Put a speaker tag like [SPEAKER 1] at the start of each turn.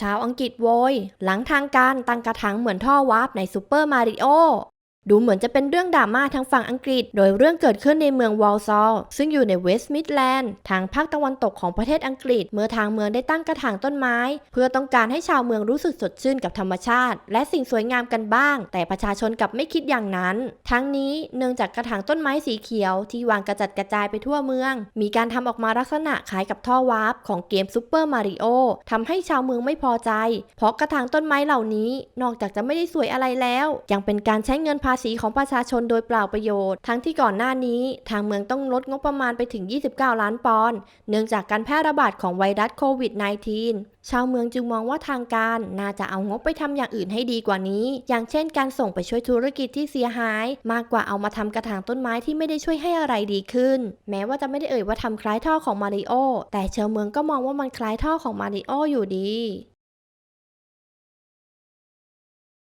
[SPEAKER 1] ชาวอังกฤษโวย หลังทางการตั้งกระถางเหมือนท่อวาร์ปในซูเปอร์มาริโอ ดูเหมือนจะเป็นเรื่องดราม่าทางฝั่งอังกฤษ โดยเรื่องเกิดขึ้นในเมืองวอลซอลซึ่งอยู่ในเวสต์มิดแลนด์ทางภาคตะวันตกของประเทศอังกฤษ เมื่อทางเมืองได้ตั้งกระถางต้นไม้ เพื่อต้องการให้ชาวเมืองรู้สึกสดชื่นกับธรรมชาติ และสิ่งสวยงามกันบ้าง แต่ประชาชนกลับไม่คิดอย่างนั้น ทั้งนี้เนื่องจากกระถางต้นไม้สีเขียว ที่วางกระจัดกระจายไปทั่วเมือง มีการทำออกมาลักษณะคล้ายกับท่อวาร์ปของเกมซูเปอร์มาริโอทำให้ชาวเมืองไม่พอใจ เพราะกระถางต้นไม้เหล่านี้ นอกจากจะไม่ได้สวยอะไรแล้ว ยังเป็นการใช้เงินภาษีของประชาชนโดยเปล่าประโยชน์ ทั้งที่ก่อนหน้านี้ ทางเมืองต้องลดงบประมาณไปถึง 29 ล้านปอนด์ เนื่องจากการแพร่ระบาดของไวรัสโควิด -19 ชาวเมืองจึงมองว่าทางการน่าจะเอางบไปทำอย่างอื่นให้ดีกว่านี้ อย่างเช่น การส่งไปช่วยธุรกิจที่เสียหาย มากกว่าเอามาทำกระถางต้นไม้ที่ไม่ได้ช่วยให้อะไรดีขึ้น แม้ว่าจะไม่ได้เอ่ยว่าทำคล้ายท่อของมาริโอ แต่ชาวเมืองก็มองว่ามันคล้ายท่อของมาริโออยู่ดี